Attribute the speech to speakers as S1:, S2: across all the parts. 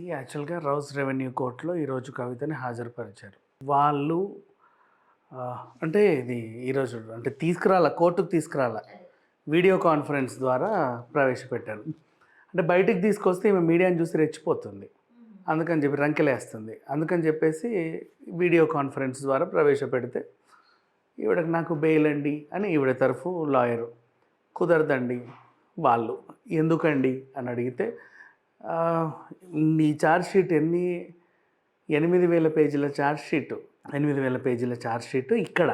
S1: యాక్చువల్గా rows revenue కోర్టులో ఈరోజు కవితని హాజరుపరిచారు. వాళ్ళు అంటే ఇది ఈరోజు అంటే తీసుకురాల కోర్టుకు తీసుకురాల? వీడియో కాన్ఫరెన్స్ ద్వారా ప్రవేశపెట్టారు. అంటే బయటికి తీసుకొస్తే ఈమె మీడియాని చూసి రెచ్చిపోతుంది. అందుకని చెప్పి రంకెలేస్తుంది. అందుకని చెప్పేసి వీడియో కాన్ఫరెన్స్ ద్వారా ప్రవేశపెడితే ఈవిడకి నాకు బెయిల్ అండి అని ఈవిడ తరఫు లాయరు కుదరదండి వాళ్ళు ఎందుకండి? అని అడిగితే నీ ఛార్జ్ షీట్ ఎన్ని? ఎనిమిది వేల పేజీల ఛార్జ్ షీట్ ఎనిమిది వేల పేజీల ఛార్జ్ షీట్ ఇక్కడ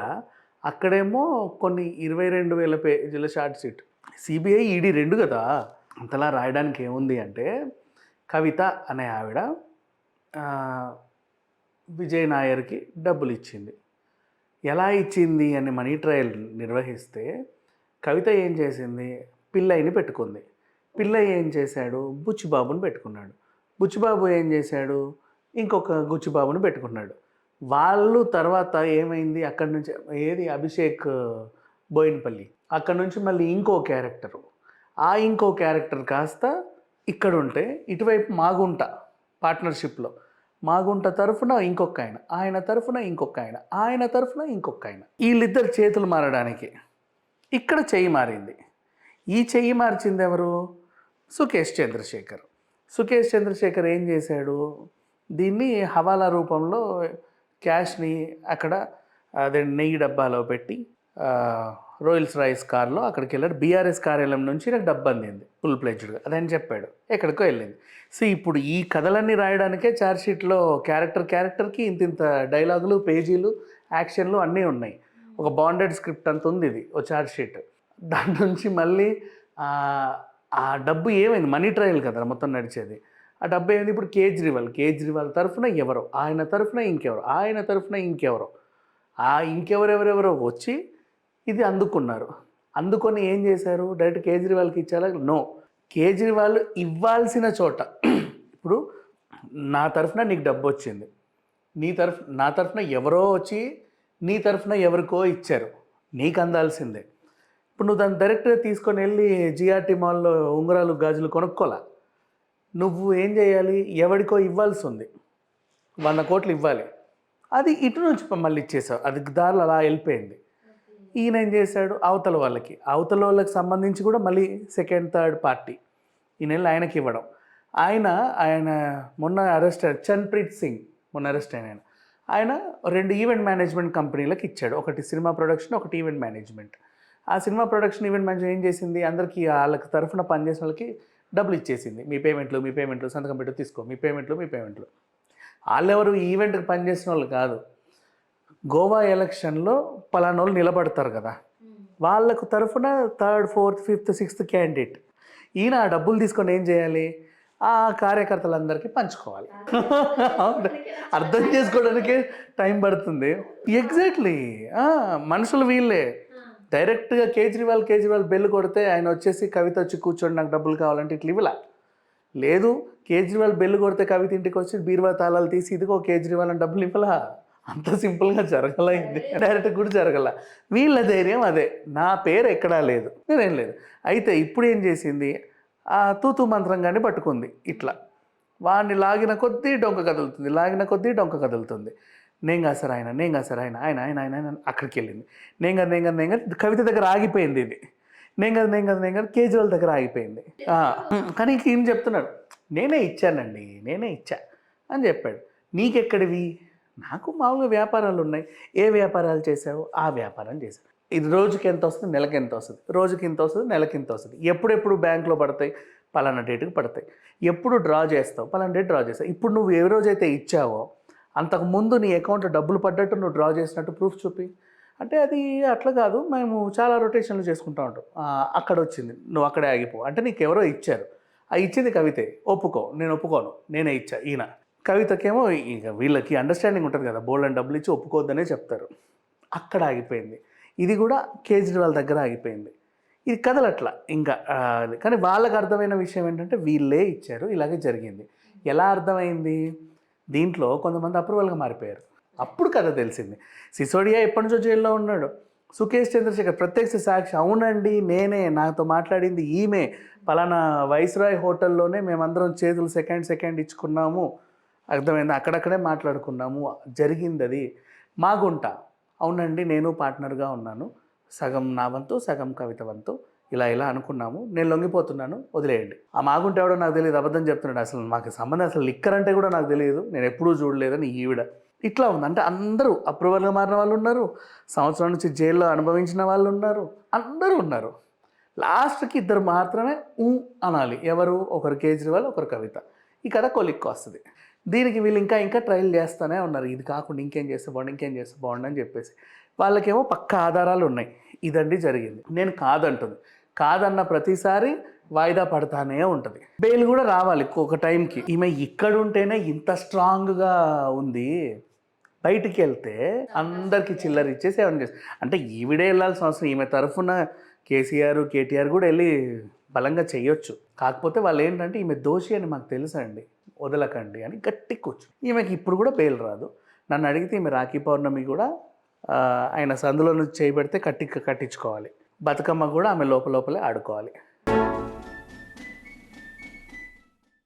S1: అక్కడేమో కొన్ని ఇరవై రెండు వేల పేజీల ఛార్జ్ షీట్ సిబిఐ ఈడీ రెండు కదా? అంతలా రాయడానికి ఏముంది అంటే కవిత అనే ఆవిడ విజయ్ నాయర్కి డబ్బులు ఇచ్చింది. ఎలా ఇచ్చింది అని మనీ ట్రయల్ నిర్వహిస్తే కవిత ఏం చేసింది? పిల్లయిని పెట్టుకుంది. పిల్లయ్య ఏం చేశాడు? బుచ్చిబాబుని పెట్టుకున్నాడు. బుచ్చిబాబు ఏం చేశాడు? ఇంకొక గుచ్చిబాబుని పెట్టుకున్నాడు. వాళ్ళు తర్వాత ఏమైంది? అక్కడి నుంచి ఏది? అభిషేక్ బోయినపల్లి. అక్కడ నుంచి మళ్ళీ ఇంకో క్యారెక్టరు. ఆ ఇంకో క్యారెక్టర్ కాస్త ఇక్కడ ఉంటే ఇటువైపు మాగుంట పార్ట్నర్షిప్లో. మాగుంట తరఫున ఇంకొక ఆయన ఆయన తరఫున ఇంకొక ఆయన ఆయన తరఫున ఇంకొక ఆయన. వీళ్ళిద్దరు చేతులు మారడానికి ఇక్కడ చెయ్యి మారింది. ఈ చెయ్యి మార్చింది ఎవరు? సుకేష్ చంద్రశేఖర్. సుకేష్ చంద్రశేఖర్ ఏం చేశాడు? దీన్ని హవాలా రూపంలో క్యాష్ని అక్కడ అదే నెయ్యి డబ్బాలో పెట్టి రోయల్స్ రైస్ కార్లో అక్కడికి వెళ్ళాడు. బీఆర్ఎస్ కార్యాలయం నుంచి నాకు డబ్బు అందింది ఫుల్ ప్లెజ్డ్గా అదని చెప్పాడు. ఎక్కడికో వెళ్ళింది. సో ఇప్పుడు ఈ కథలన్నీ రాయడానికే చార్జ్షీట్లో క్యారెక్టర్ క్యారెక్టర్కి ఇంత ఇంత డైలాగులు పేజీలు యాక్షన్లు అన్నీ ఉన్నాయి. ఒక బాండెడ్ స్క్రిప్ట్ అంత ఉంది ఇది ఓ ఛార్జ్ షీట్. దాని నుంచి మళ్ళీ ఆ, డబ్బు ఏమైంది? మనీ ట్రయల్ కదా మొత్తం నడిచేది. ఆ డబ్బు ఏమైంది? ఇప్పుడు కేజ్రీవాల్ కేజ్రీవాల్ తరఫున ఎవరో ఆయన తరఫున ఇంకెవరో ఆయన తరఫున ఇంకెవరో. ఆ ఇంకెవరెవరెవరో వచ్చి ఇది అందుకున్నారు. అందుకొని ఏం చేశారు? డైరెక్ట్ కేజ్రీవాల్కి ఇచ్చారా నో. కేజ్రీవాల్ ఇవ్వాల్సిన చోట ఇప్పుడు నా తరఫున నీకు డబ్బు వచ్చింది. నీ తరఫు నా తరఫున ఎవరో వచ్చి నీ తరఫున ఎవరికో ఇచ్చారు. నీకు అందాల్సిందే. ఇప్పుడు నువ్వు దాన్ని డైరెక్ట్గా తీసుకొని వెళ్ళి జిఆర్టీ మాల్లో ఉంగరాలు గాజులు కొనుక్కోలా? నువ్వు ఏం చేయాలి? ఎవరికో ఇవ్వాల్సి ఉంది వంద కోట్లు ఇవ్వాలి. అది ఇటు నుంచి మళ్ళీ ఇచ్చేసావు. అది దారిలో అలా వెళ్ళిపోయింది. ఈయన ఏం చేశాడు? అవతల వాళ్ళకి. అవతల వాళ్ళకి సంబంధించి కూడా మళ్ళీ సెకండ్ థర్డ్ పార్టీ ఈయన వెళ్ళి ఆయనకి ఇవ్వడం. ఆయన ఆయన మొన్న అరెస్ట్ చన్ప్రీత్ సింగ్ మొన్న అరెస్ట్ అయిన ఆయన. ఆయన రెండు ఈవెంట్ మేనేజ్మెంట్ కంపెనీలకు ఇచ్చాడు. ఒకటి సినిమా ప్రొడక్షన్ ఒకటి ఈవెంట్ మేనేజ్మెంట్ ఆ సినిమా ప్రొడక్షన్ ఈవెంట్ మేనేజ్మెంట్ ఏం చేసింది? అందరికీ వాళ్ళకి తరఫున పనిచేసిన వాళ్ళకి డబ్బులు ఇచ్చేసింది. మీ పేమెంట్లు మీ పేమెంట్లు సంతకం పెట్టు తీసుకో. మీ పేమెంట్లు మీ పేమెంట్లు. వాళ్ళెవరు ఈవెంట్కి పనిచేసిన వాళ్ళు కాదు. గోవా ఎలక్షన్లో పలానా వాళ్ళు నిలబడతారు కదా. వాళ్ళకు తరఫున third fourth fifth sixth candidate. ఈయన ఆ డబ్బులు తీసుకొని ఏం చేయాలి? ఆ కార్యకర్తలందరికీ పంచుకోవాలి. అర్థం చేసుకోవడానికి టైం పడుతుంది. ఎగ్జాక్ట్లీ. మనుషులు వీళ్ళే. డైరెక్ట్గా కేజ్రీవాల్ కేజ్రీవాల్ బెల్ కొడితే ఆయన వచ్చేసి కవిత వచ్చి కూర్చోండి నాకు డబ్బులు కావాలంటే ఇట్లా ఇవ్వలా. లేదు కేజ్రీవాల్ బెల్ కొడితే కవిత ఇంటికి వచ్చి బీరువా తాళాలు తీసి ఇదిగో కేజ్రీవాల్ అని డబ్బులు ఇవ్వలా. అంత సింపుల్గా జరగల ఇది. డైరెక్ట్ కూడా జరగల. వీళ్ళ ధైర్యం అదే. నా పేరు ఎక్కడా లేదు. నేనేం లేదు. అయితే ఇప్పుడు ఏం చేసింది? ఆ తూతు మంత్రంగానే పట్టుకుంది. ఇట్లా. వాడిని లాగిన కొద్దీ డొంక కదులుతుంది. లాగిన కొద్దీ డొంక కదులుతుంది. నేను కాదు సార్ ఆయన నేను కాదు సార్ ఆయన ఆయన ఆయన ఆయన ఆయన అక్కడికి వెళ్ళింది నేను కాదు నేను కాదు నేను కాదు కవిత దగ్గర ఆగిపోయింది ఇది. నేను కాదు నేను కాదు నేను కాదు కేజ్రీవాల్ దగ్గర ఆగిపోయింది. కానీ ఈయన చెప్తున్నాడు నేనే ఇచ్చానండి నేనే ఇచ్చా అని చెప్పాడు. నీకెక్కడివి? నాకు మామూలుగా వ్యాపారాలు ఉన్నాయి. ఏ వ్యాపారాలు చేసావు ఆ వ్యాపారం చేశావు ఇది రోజుకి ఎంత వస్తుంది? నెలకి ఎంత వస్తుంది? రోజుకి ఇంత వస్తుంది? నెలకి ఇంత వస్తుంది. ఎప్పుడెప్పుడు బ్యాంక్లో పడతాయి? పలానా డేట్కి పడతాయి. ఎప్పుడు డ్రా చేస్తావు? పలానా డేట్ డ్రా చేస్తావు. ఇప్పుడు నువ్వు ఏ రోజైతే ఇచ్చావో అంతకు ముందు నీ అకౌంట్లో డబ్బులు పడ్డట్టు నువ్వు డ్రా చేసినట్టు ప్రూఫ్ చూపి. అంటే అది అట్లా కాదు మేము చాలా రొటేషన్లు చేసుకుంటూ ఉంటాం. అక్కడ వచ్చింది నువ్వు అక్కడే ఆగిపో. అంటే నీకు ఎవరో ఇచ్చారు. ఆ ఇచ్చింది కవితే ఒప్పుకో నేను ఒప్పుకోను. నేనే ఇచ్చా ఈయన. కవితకేమో ఇక వీళ్ళకి అండర్స్టాండింగ్ ఉంటుంది కదా బోల్డ్ అండ్ డబ్బులు ఇచ్చి ఒప్పుకోవద్దనే చెప్తారు. అక్కడ ఆగిపోయింది. ఇది కూడా కేజ్రీవాల్ దగ్గర ఆగిపోయింది. ఇది కదలట్లా ఇంకా కానీ వాళ్ళకి అర్థమైన విషయం ఏంటంటే వీళ్ళే ఇచ్చారు ఇలాగే జరిగింది. ఎలా అర్థమైంది? దీంట్లో కొంతమంది అప్రూవల్గా మారిపోయారు. అప్పుడు కథ తెలిసింది. సిసోడియా ఎప్పటి నుంచో జైల్లో ఉన్నాడు. సుకేష్ చంద్రశేఖర్ ప్రత్యక్ష సాక్షి. అవునండి నేనే. నాతో మాట్లాడింది ఈమె. పలానా వైస్రాయ్ హోటల్లోనే మేమందరం చేతులు సెకండ్ సెకండ్ ఇచ్చుకున్నాము. అర్థమైంది? అక్కడక్కడే మాట్లాడుకున్నాము. జరిగింది అది మా గుంట అవునండి నేను పార్ట్నర్గా ఉన్నాను. సగం నా వంతు సగం కవిత వంతు. ఇలా ఇలా అనుకున్నాము. నేను లొంగిపోతున్నాను వదిలేయండి. ఆ మాగుంటే ఎవడో నాకు తెలియదు అబద్ధం చెప్తున్నాడు. అసలు మాకు సంబంధం అసలు లిక్కర్ అంటే కూడా నాకు తెలియదు. నేను ఎప్పుడూ చూడలేదని ఈవిడ. ఇట్లా ఉంది. అంటే అందరూ అప్రూవల్గా మారిన వాళ్ళు ఉన్నారు. సంవత్సరం నుంచి జైల్లో అనుభవించిన వాళ్ళు ఉన్నారు. అందరూ ఉన్నారు. లాస్ట్కి ఇద్దరు మాత్రమే ఊ అనాలి. ఎవరు? ఒకరు కేజ్రీవాల్ ఒకరు కవిత. ఈ కథ కొలిక్కు వస్తుంది. దీనికి వీళ్ళు ఇంకా ఇంకా ట్రయల్ చేస్తూనే ఉన్నారు. ఇది కాకుండా ఇంకేం చేస్తే బాగుండు ఇంకేం చేస్తే బాగుండు అని చెప్పేసి. వాళ్ళకేమో పక్క ఆధారాలు ఉన్నాయి. ఇదండి జరిగింది. నేను కాదంటుంది. కాదన్న ప్రతిసారి వాయిదా పడతానే ఉంటుంది. బెయిల్ కూడా రావాలి ఒక టైంకి. ఈమె ఇక్కడ ఉంటేనే ఇంత స్ట్రాంగ్గా ఉంది. బయటికి వెళ్తే అందరికి చిల్లర ఇచ్చేసి ఏమని చేస్తారు అంటే ఈవిడే వెళ్ళాల్సిన అవసరం. ఈమె తరఫున కేసీఆర్ కేటీఆర్ కూడా వెళ్ళి బలంగా చేయొచ్చు. కాకపోతే వాళ్ళు ఏంటంటే ఈమె దోషి అని మాకు తెలుసండి వదలకండి అని గట్టి కూర్చు. ఈమెకి ఇప్పుడు కూడా బెయిల్ రాదు. నన్ను అడిగితే ఈమె రాఖీ పౌర్ణమి కూడా ఆయన సందులో నుంచి చేయబెడితే కట్టి కట్టించుకోవాలి. బతుకమ్మ కూడా ఆమె లోపల లోపలే ఆడుకోవాలి.